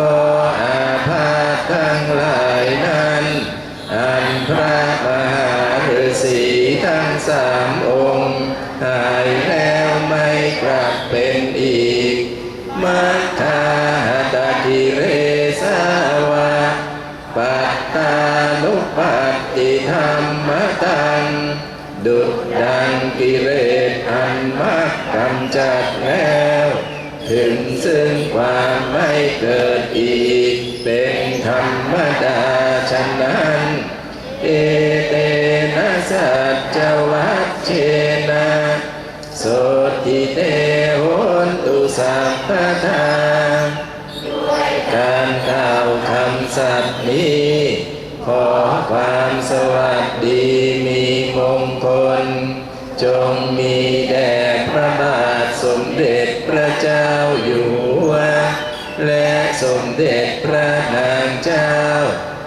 ก็อาพาธทั้งหลายนั้น อันพระมหาฤาษีทั้งสามองค์ หายแล้วไม่กลับเป็นอีก มัทธาตติเรสาวะปัตตานุปัตติธรรมตัง ดุจดังกิเลสอันมักกำจัดแล้ว ถึงซึ่งความไม่เกิด อีกเป็นธรรมดาฉะนั้นเอเตนะสัจวัชเชนะโสติเตโหนตุสัพพทาการกล่าวคำสัตย์นี้ขอความสวัสดีมีมงคล จงมี เด็จพระนางเจ้า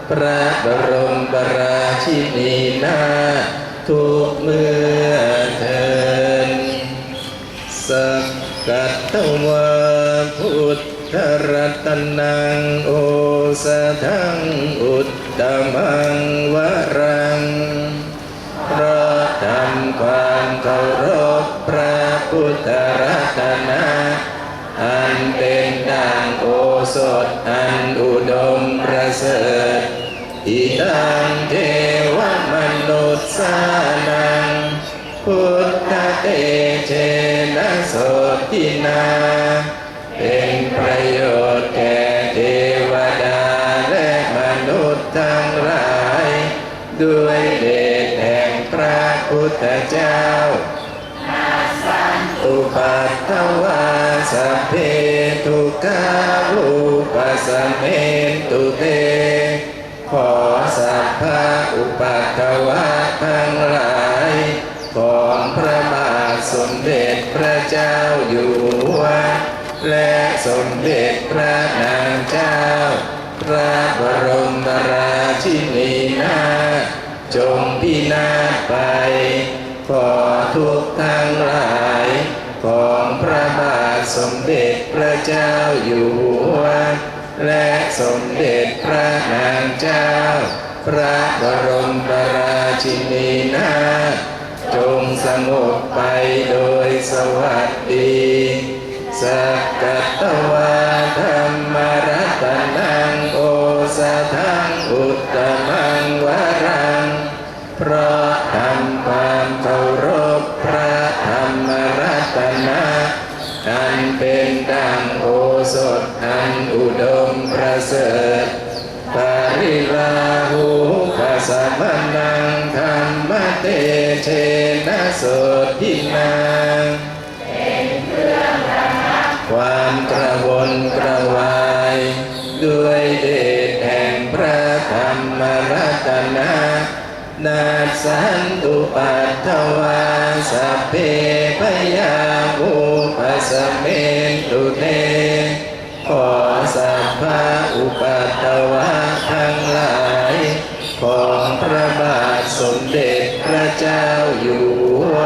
พระบรมบราชินีนาถทุกเมื่อเทินสักกัตตวาพุทธรัตนังโอสทังอุตตมังวรังพระทำความเคารพพระพุทธรัตนะ อันเป็นดังโอสถอันอุดมประเสริฐอิตังเทวมนุษย์สานัง พุทธเตเชนะโสตินา เป็นประโยชน์แก่เทวดาและมนุษย์ทั้งหลาย ด้วยเดชแห่งพระพุทธเจ้า อุปัตถวาสัพเพทุกขาอุปสมเมนตุเต ขอสัพพะอุปัตถวาทั้งหลาย ของพระบาทสมเด็จพระเจ้าอยู่หัว และสมเด็จพระนางเจ้า พระบรมราชินีนาจงพินาศไป ขอทุกทั้งหลาย ของพระบาทสมเด็จพระเจ้าอยู่หัว และสมเด็จพระนางเจ้า พระบรมราชินีนาถจงสงบไปโดยสวัสดีสักกัตวาธรรมรัตนังโอสทังอุตตมัง เสริฐปาริลาหูปัสสะมนังธรรมเตเชนะโสทินังเห็นเครื่องรักความกระวนกระวาย ด้วยเดชแห่งพระธรรมรัตนะนาสันตุปัตถวาสเพพยา พพะอุปัตวาทั้งหลาย ของพระบาทสมเด็จพระเจ้าอยู่หัว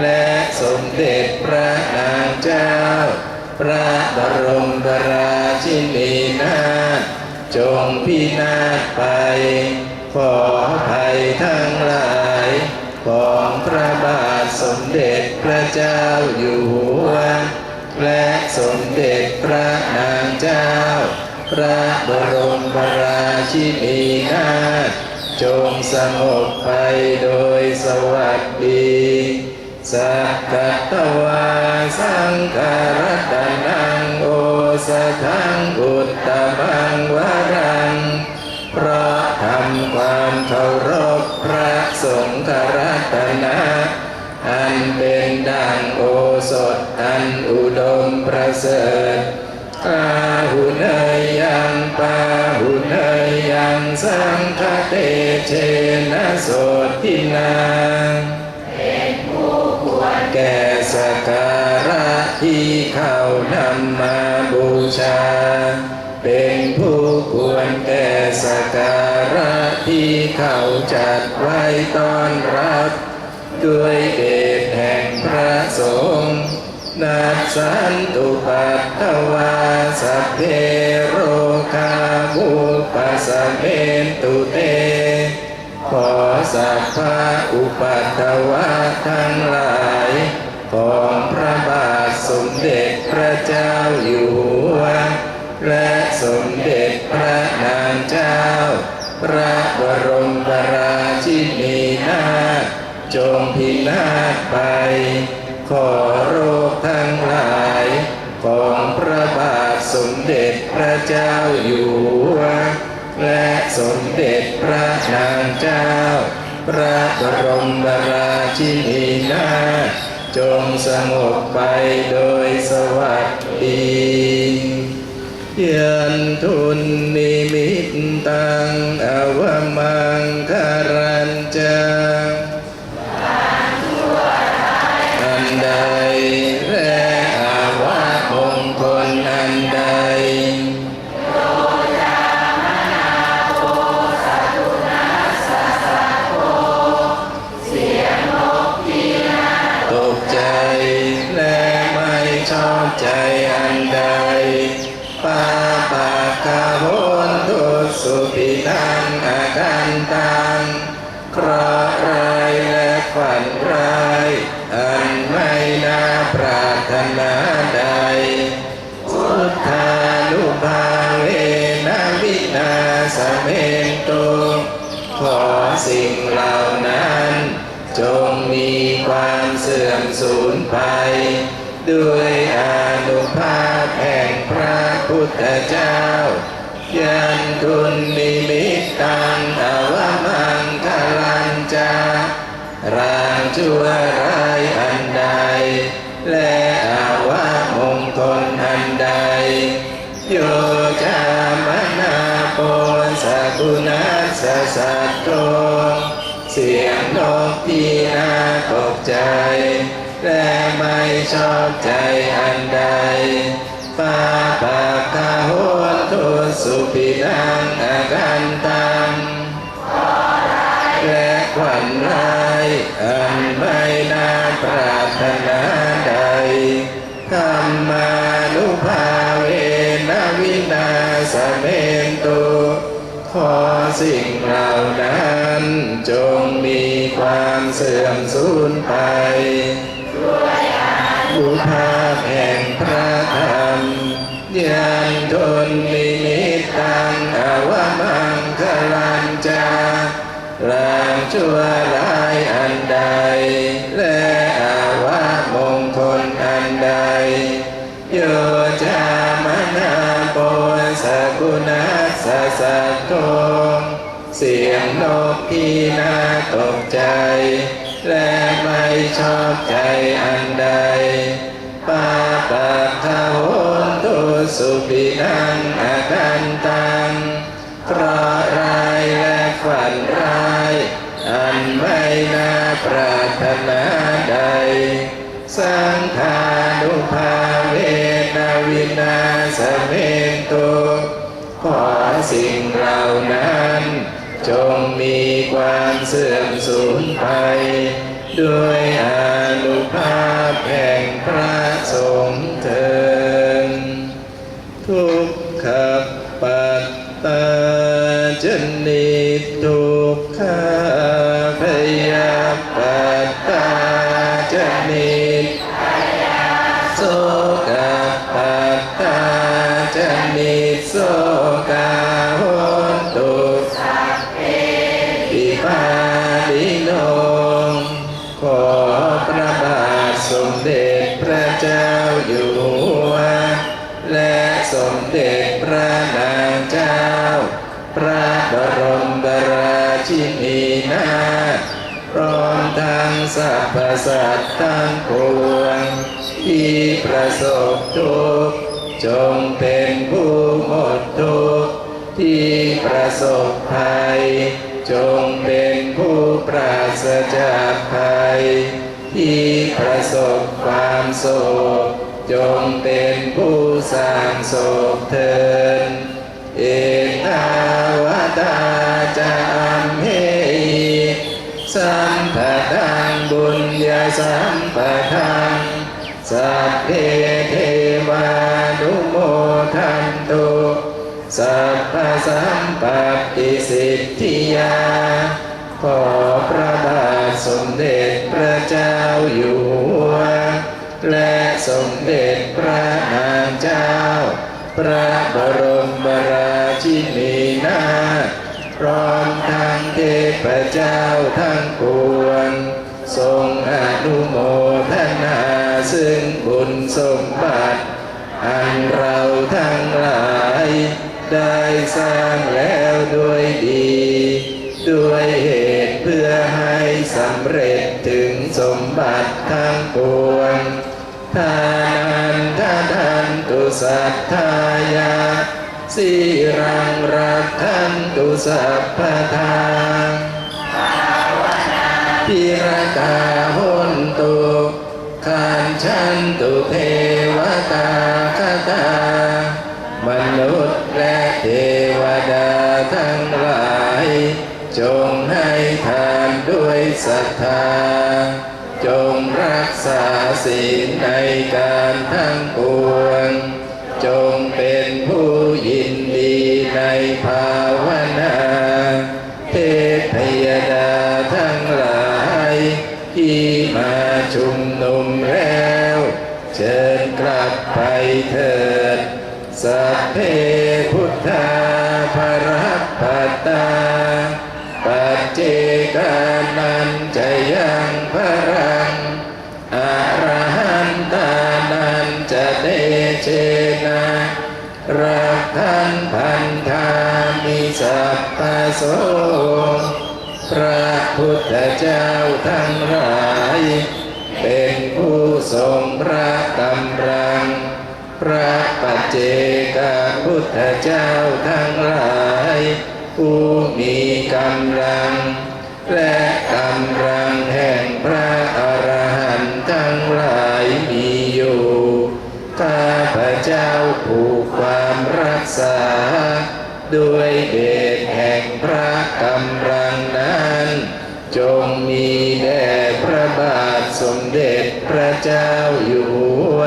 และสมเด็จพระนางเจ้า พระบรมราชินีนาถจงพินาศไป ขอภัยทั้งหลาย ของพระบาทสมเด็จพระเจ้าอยู่หัว และสมเด็จพระนางเจ้า พระบรมราชินีนาถจงสงบไปโดยสวัสดีสักกัตวาสังฆรัตนังโอสทังอุตตมังวรัง พระทำความเคารพพระสงฆ์รัตนะ อันเป็นดังโอสถอันอุดมประเสริฐอาหุเนยยังปาหุเนยยังสังฆเตเชนะโสทินังแก่สการะที่เขานำมาบูชา เป็นผู้ควรแก่สการะที่เขาจัดไว้ตอนรับ ด้วยเด สสันตุปัตถวาสเพโรคาภูปสเมนตุเต ขอสัพพะอุปัตถวะทั้งหลาย ของพระบาทสมเด็จพระเจ้าอยู่หัว และสมเด็จพระนางเจ้า พระบรมราชินีนาจงพินาศไป ขอโรคทั้ เจ้าอยู่หัวและสมเด็จพระนางเจ้า พระบรมราชินีนาจงสงบไปโดยสวัสดียันทุนนิมิตตังอวมังคารันจัง สิ่งเหล่านั้น จงมีความเสื่อมสูญไป ด้วยอานุภาพแห่งพระพุทธเจ้า ยันทุนนิมิตตังอวมังคลันจารางชั่วรา สสัตโตเสียงนกที่น่าตกใจ และไม่ชอบใจอันใดปาปาคาโหนทุสุปินังอาการตังและขวัญร้ายอันไม่น่าปรารถนาใดธรรมานุภาเวนะวินาสเมนตุขอ สิ่งเหล่านั้น จงมีความเสื่อมสูญไปบุภาพแห่งพระธรรมยันทนนิมิตตังอวมังคลันจาลางชั่วร้ายอันใด และอาวามงคลอันใด โยจามนาโปสกุณาสสัตโต เสียงนกที่น่าตกใจ และไม่ชอบใจอันใดปาปะคาโหนตุสุปินังอาการตังเคราะร้ายและฝันร้าย อันไม่น่าปรารถนาใด สังฆานุภาเวนะวินาสเมนโตขอสิ่งเหล่านั้น จงมีความเสื่อมสูญไป ด้วยอนุภาพ มเด็จพระนางเจ้า พระบรมราชินีนาพร้อมทั้งสรรพสัตว์ทั้งปวง ที่ประสบทุกข์จงเป็นผู้หมดทุกข์ที่ประสบภัย จงเป็นผู้ปราศจากภัย ที่ประสบความโศก จงเป็นผู้สร้างโศกเถิดเอตาวตาจะอัมเหสัมปทานบุญญาสัมปทานสัพเพเทวานุโมทันตุสัพพสัมปัติสิทธิยา ขอพระบาทสมเด็จพระเจ้าอยู่ สมเด็จพระนางเจ้า พระบรมราชินีนาพร้อมทั้งเทพเจ้าทั้งปวงทรงอนุโมทนาซึ่งบุญสมบัติ อันเราทั้งหลาย ได้สร้างแล้วด้วยดี ด้วยเหตุเพื่อให้สำเร็จถึงสมบัติทั้งปวง ทานันททันตุสัทธายาสิรังรักทันตุสัพพทาพิรกาหุนตุขันชันตุเทวตาคตามนุษย์และเทวดาทั้งหลาย จงให้ทานด้วยศรัทธา จงรักษาศีลในการทั้งปวง จงเป็นผู้ยินดีในภาวนา เทพยดาทั้งหลาย ที่มาชุมนุมแล้ว เชิญกลับไปเถิด สัพเพพุทธาภรัตปัตตา รักทันพันธามิสัพพโสพระพุทธเจ้าทั้งหลาย เป็นผู้ทรงพระกำลัง พระปัจเจกพุทธเจ้าทั้งหลาย ผู้มีกำลัง และกำลังแห่งพระอรหันต์ทั้งหลายมีอยู่ข้าพระเจ้าผูกความรัก ษา ด้วยเดชแห่งพระกำลังนั้น จงมีแด่พระบาทสมเด็จพระเจ้าอยู่หัว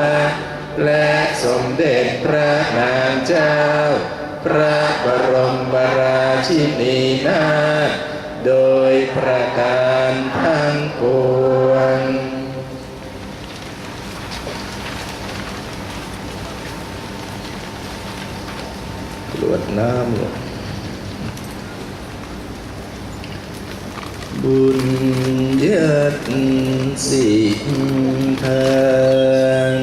และสมเด็จพระนางเจ้า พระบรมราชินีนาถโดยประการทั้งปวง กรวด น้ำเลยบุญยัดสิ่งทาน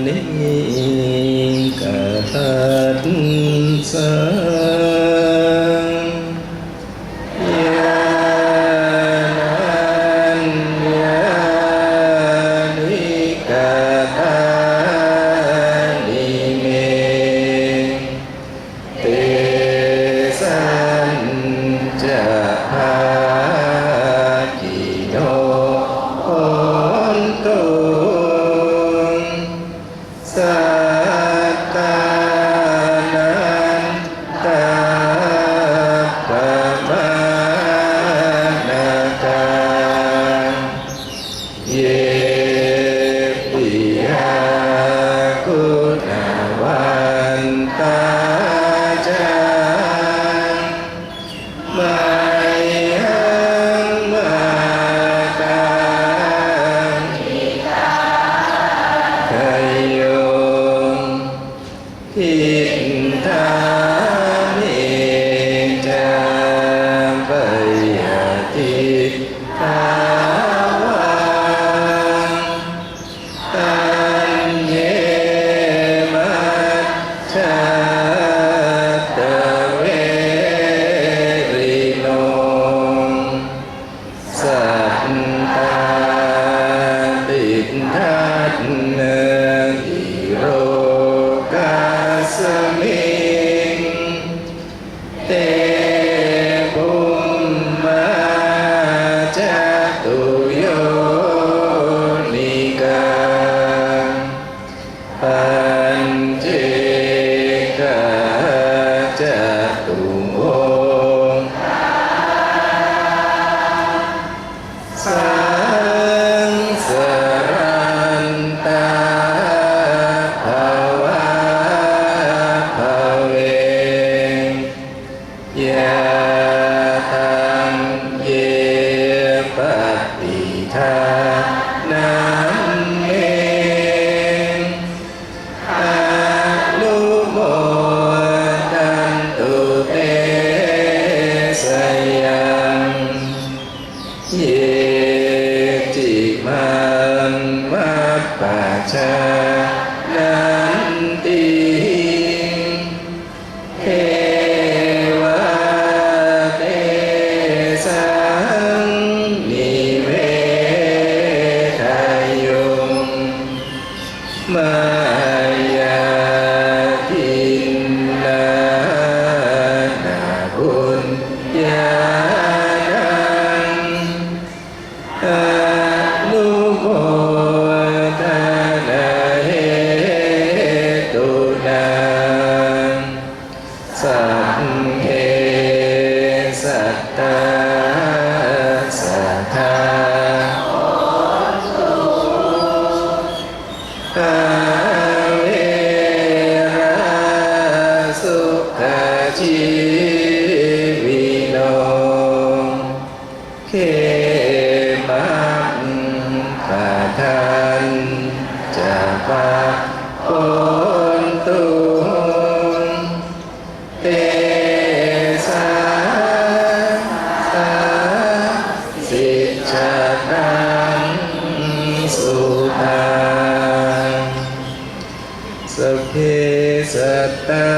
สัตตา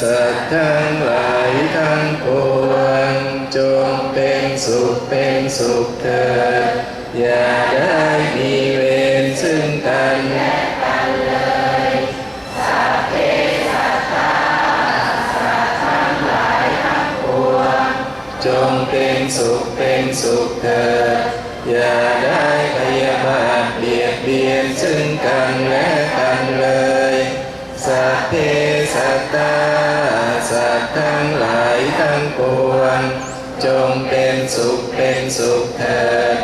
สัตว์ทั้งหลายทั้งปวงจงเป็นสุขเป็นสุขเถิดอย่าได้มีเวรซึ่งกันและกันเลยสัพเพสัตตาสัตว์ทั้งหลายทั้งปวงจงเป็นสุขเป็นสุขเถิดอย่าได้พยาบาทเบียดเบียนซึ่งกันและ เพสัตตาสัตว์ทั้งหลายทั้งปวง จงเป็นสุขเป็นสุขเถิด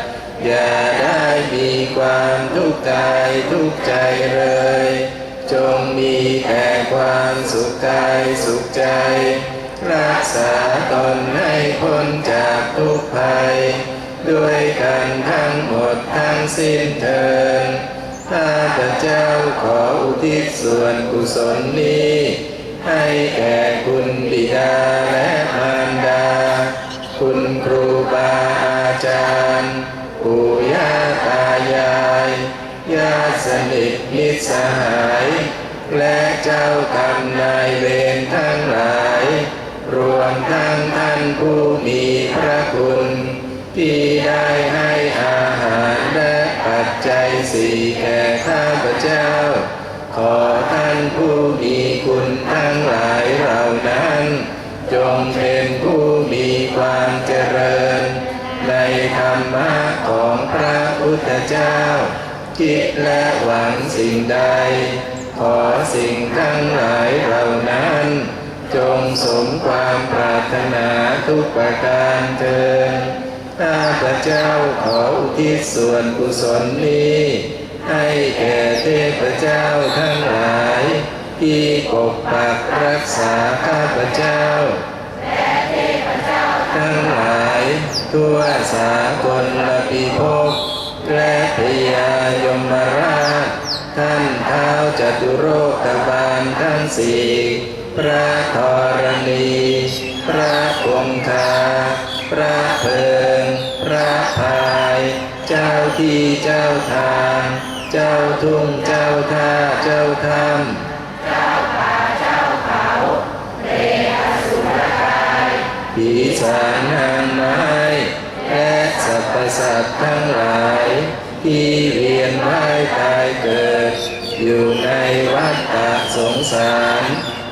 อย่าได้มีความทุกข์กายทุกข์ใจเลย จงมีแต่ความสุขกายสุขใจ รักษาตนให้พ้นจากทุกภัย ด้วยกันทั้งหมดทั้งสิ้นเถิด ข้าพเจ้าขออุทิศส่วนกุศลนี้ ให้แก่คุณบิดาและมารดา คุณครูบาอาจารย์ปู่ย่าตายายญาติสนิทมิตรสหาย และเจ้ากรรมนายเวรทั้งหลาย รวมทั้งท่านผู้มีพระคุณ ที่ได้ให้อาหารและ ปัจจัยสี่แก่ข้าพเจ้า ขอท่านผู้มีคุณทั้งหลายเหล่านั้น จงเป็นผู้มีความเจริญ ในธรรมะของพระพุทธเจ้า คิดและหวังสิ่งใด ขอสิ่งทั้งหลายเหล่านั้น จงสมความปรารถนาทุกประการเถิด ข้าพระเจ้าขออุทิศส่วนกุศลนี้ ให้แก่เทพเจ้าทั้งหลาย ที่ปกปักรักษาข้าพระเจ้าทั้งหลาย ทั่วสากลละพิภพและพยายมราชท่านเท้าจตุโรกบาลทั้งสี่พระธรณี พระคงคาพระเพิง พระพาย เจ้าที่เจ้าทาง เจ้าทุ่งเจ้าท่าเจ้าถ้ำผีสางนางไม้และสรรพสัตว์ทั้งหลาย ที่เวียนว่ายตายเกิด อยู่ในวัฏฏะสงสาร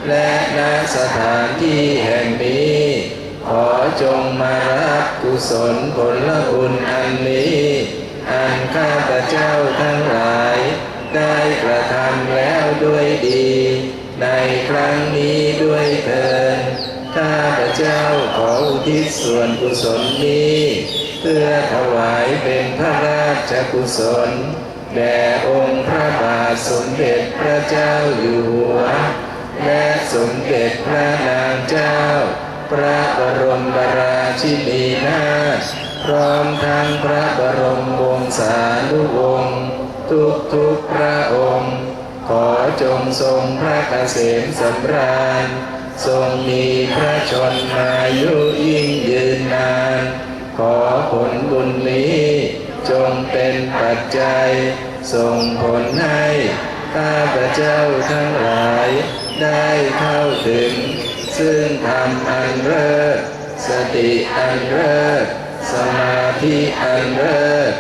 และณสถานที่แห่งนี้ จงมารับกุศลผลบุญอันนี้ อันข้าพเจ้าทั้งหลาย ได้กระทำแล้วด้วยดี ในครั้งนี้ด้วยเถิดข้าพเจ้าขออุทิศส่วนกุศลนี้ เพื่อถวายเป็นพระราชกุศลแด่องค์พระบาทสมเด็จพระเจ้าอยู่หัว และสมเด็จพระนางเจ้า พระบรมราชินีนาถพร้อมทั้งพระบรมวงศานุวงศ์ทุกทุกพระองค์ ขอจงทรงพระเกษมสำราญ ทรงมีพระชนมายุยิ่งยืนนาน ขอผลบุญนี้จงเป็นปัจจัย ส่งผลให้ข้าพเจ้าทั้งหลายได้เข้าถึง ซึ่งธรรมอันเลิศสติอันเลิศสมาธิอันเลิศ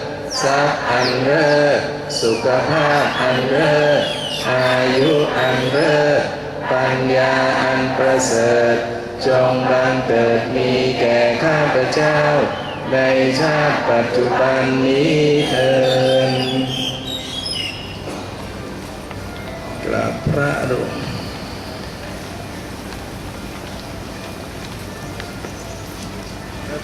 ทรัพย์อันเลิศสุขภาพอันเลิศอายุอันเลิศปัญญาอันประเสริฐ จงบังเกิดมีแก่ข้าพเจ้า ในชาติปัจจุบันนี้เถิดกราบพระ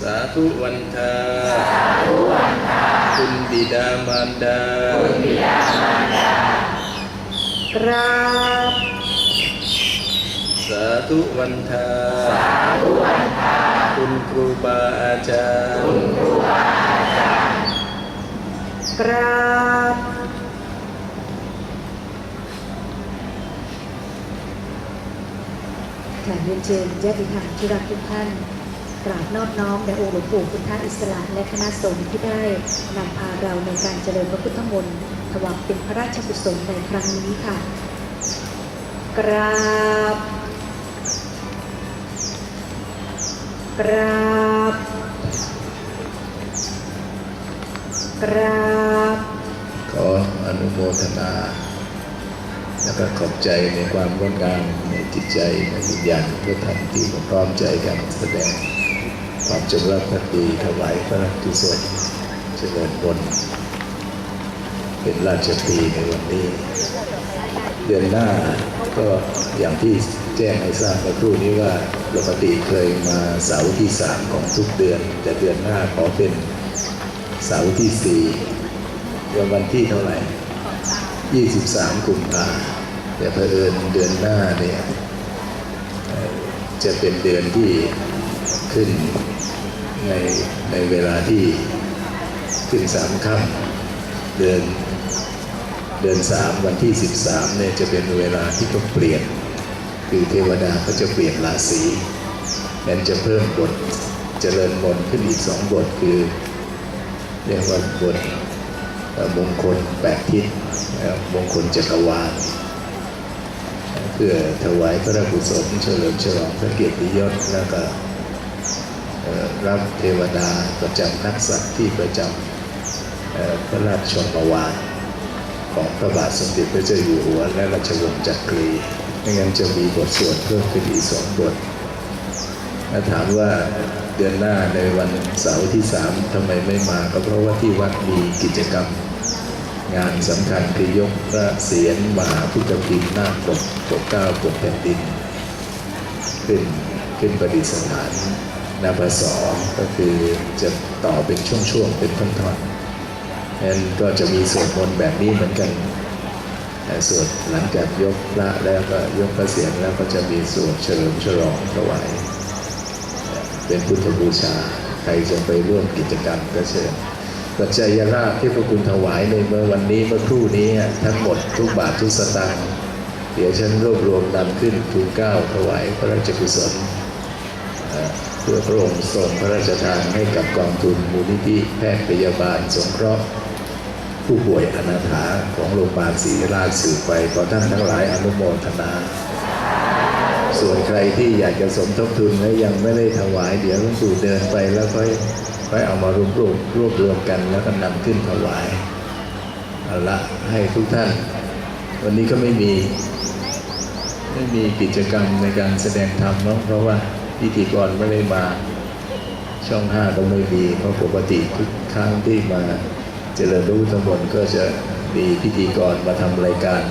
สาธุวันทาคุณบิดามารดากราบสาธุวันทาคุณครูบาอาจารย์กราบขณะเรียนเชิญญาติธรรมที่รักทุกท่าน กราบนอบน้อมแด่องค์หลวงปู่พุทธอิสระและคณะสงฆ์ที่ได้นำพาเราในการเจริญพระพุทธมนต์ถวายเป็นพระราชกุศลในครั้งนี้ค่ะ กราบ กราบ กราบ ขออนุโมทนา และก็ขอบใจในความงดงามในจิตใจในวิญญาณเพื่อทำที่พร้อมใจกันแสดง ความจงรักภักดีถวายพระกุศลเจริญบนเป็นราชปีในวันนี้ เดือนหน้าก็อย่างที่แจ้งให้ทราบเมื่อครู่นี้ว่าปกติเคยมาเสาร์ที่สามของทุกเดือน แต่เดือนหน้าขอเป็นเสาร์ที่สี่เดือนวันที่เท่าไหร่ 23กุมภาแต่เผอิญเดือนหน้าเนี่ยจะเป็นเดือนที่ ขึ้นในในเวลาที่ขึ้นสามค่ำเดือนเดือนสามวันที่ 13เนี่ยจะเป็นเวลาที่ต้องเปลี่ยน คือเทวดาเขาจะเปลี่ยนราศีนั้นจะเพิ่มบทเจริญมนต์ขึ้นอีกสองบทคือ เรียกว่าบทมงคลแปดทิศมงคลจักรวาลเพื่อถวายพระราชกุศลเฉลิมฉลองพระเกียรติยศแล้วก็ รับเทวดาประจำนักษัตริย์ที่ประจำพระราชชนมวานของพระบาทสมเด็จพระเจ้าอยู่หัวและราชวงศ์จักรีไม่งั้นจะมีบทสวดเพิ่มขึ้นอีกสองบทถ้าถามว่าเดือนหน้าในวันเสาร์ที่สามทำไมไม่มาก็เพราะว่าที่วัดมีกิจกรรม งานสำคัญคือยกพระเศียรมหาพุทธพิมพ์หน้าปกปกเก้าปกแผ่นดินขึ้นขึ้นประดิษฐาน นาบสอก็คือจะต่อเป็นช่วงๆเป็นท่อนๆนั้นก็จะมีสวดมนต์แบบนี้เหมือนกันแต่สวดหลังจากยกพระแล้วก็ยกพระเศียรแล้วก็จะมีสวดเฉลิมฉลองถวายเป็นพุทธบูชาใครจะไปร่วมกิจกรรมก็เชิญปัจจัยราที่พระคุณถวายในเมื่อวันนี้เมื่อครู่นี้ทั้งหมดทุกบาททุกสตางค์เดี๋ยวฉันรวบรวมนำขึ้นทูลเก้าถวายพระราชกุศลเอ่อเพื่อพระองค์ทรงพระราชทานให้กับกองทุนมูลนิธิแพทย์พยาบาลสงเคราะห์ ผู้ป่วยอนาถาของโรงพยาบาลศรีราชสืบไปขอท่านทั้งหลายอนุโมทนา ส่วนใครที่อยากจะสมทบทุนและยังไม่ได้ถวาย เดี๋ยวหลวงปู่เดินไปแล้วค่อยค่อยเอามารวบรวมรวบรวมกันแล้วก็นำขึ้นถวายเอาละให้ทุกท่าน วันนี้ก็ไม่มี ไม่มีกิจกรรมในการแสดงธรรมเนาะเพราะว่า พิธีกรไม่ได้มาช่องห้าก็ไม่มีเพราะปกติทุกครั้งที่มาเจริญระพุทธมนต์ก็จะมีพิธีกรมาทำรายการ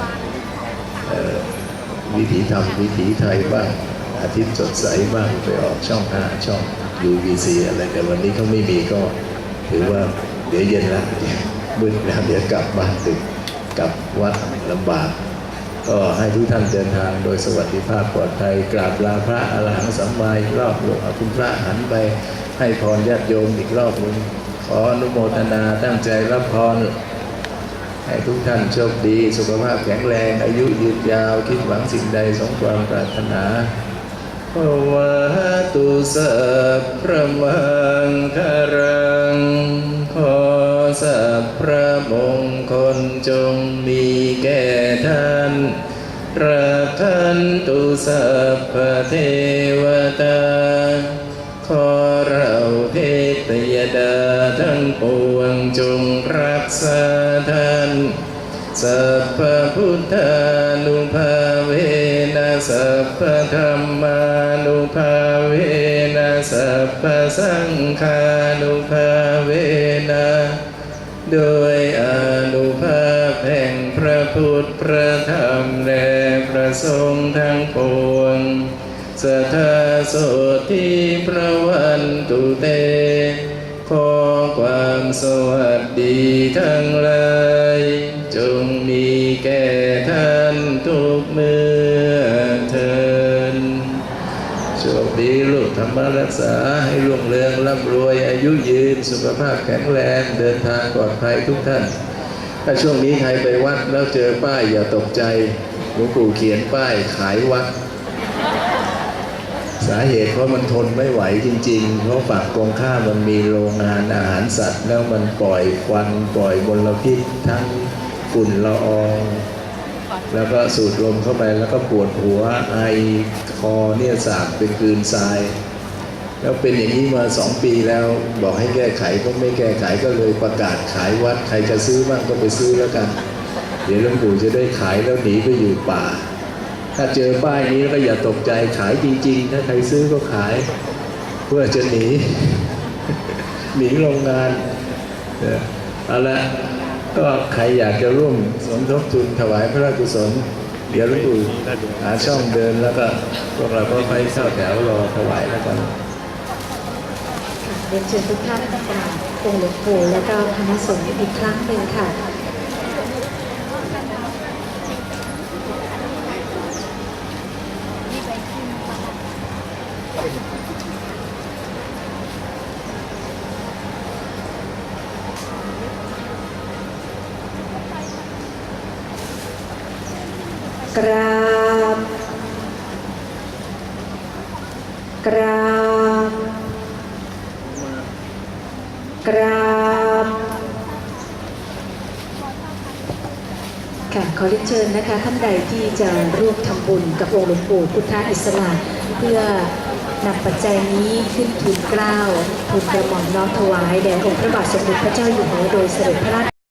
วิถีธรรมวิถีไทยบ้างอาทิตย์สดใสบ้างไปออกช่องห้าช่อง UBC อะไรแต่วันนี้เขาไม่มีก็ถือว่าเดี๋ยวเย็นแล้วมืดแล้วเดี๋ยวกลับบ้านดึกกลับวัดลำบาก ก็ให้ทุกท่านเดินทางโดยสวัสดิภาพปลอดภัยกราบลาพระอรหังสัมมาอีกรอบหลวงอคุณพระหันไปให้พรญาติโยมอีกรอบหนึ่งขออนุโมทนาตั้งใจรับพรให้ทุกท่านโชคดี สุขภาพแข็งแรง อายุยืนยาวคิดหวังสิ่งใดสมความปรารถนาภวะตุสัพพะมังคารังขอ สัพพระมงคลจงมีแก่ท่านรักท่านตุสัพพะเทวตา ขอเราเทพยดาทั้งปวงจงรักษาท่านสัพพะพุทธานุภาเวนะสัพพะธรรมานุภาเวนะสัพพะสังฆานุภา โดยอนุภาพแห่งพระพุทธพระธรรมและพระสงฆ์ทั้งปวงสัทธาโสทิพระวันตุเต ขอความสวัสดีทั้งหลาย ลูกธรรมรักษาให้รุ่งเรืองร่ำรวยอายุยืน สุขภาพแข็งแรงเดินทางปลอดภัยทุกท่าน ถ้าช่วงนี้ใครไปวัดแล้วเจอป้ายอย่าตกใจหลวงปู่เขียนป้ายขายวัด สาเหตุเพราะมันทนไม่ไหวจริง ๆ เพราะฝั่งตรงข้ามมันมีโรงงานอาหารสัตว์ แล้วมันปล่อยควันปล่อยมลพิษทั้งฝุ่นละอองแล้วก็สูดลมเข้าไปแล้วก็ปวดหัวไอคอเนี่ยสาบเป็นกลืนทราย แล้วเป็นอย่างนี้มาสองปีแล้วบอกให้แก้ไขก็ไม่แก้ไขก็เลยประกาศขายวัด ใครจะซื้อบ้างก็ไปซื้อแล้วกัน เดี๋ยวหลวงปู่จะได้ขายแล้วหนีไปอยู่ป่า ถ้าเจอป้ายนี้ก็อย่าตกใจขายจริง ๆ ถ้าใครซื้อก็ขาย เพื่อจะหนี หนีโรงงานเอาละก็ใครอยากจะร่วมสมทบทุนถวายพระราชกุศลเดี๋ยวหลวงปู่หาช่องเดินแล้วก็พวกเราก็ไปเข้าแถวรอถวายแล้วกัน เรียนเชิญทุกท่านกราบองค์หลวงปู่และก็คณะสงฆ์อีกครั้งหนึ่งค่ะ กราบ กราบ กราบ ค่ะ ขอ เรียนเชิญนะคะท่านใดที่จะร่วมทำบุญกับองค์หลวงปู่พุทธอิสระเพื่อนำปัจจัยนี้ขึ้นทุนเกล้าทุนกระหม่อมน้อมถวายแด่องค์พระบาทสมเด็จพระเจ้าอยู่หัวโดยเสด็จพระราช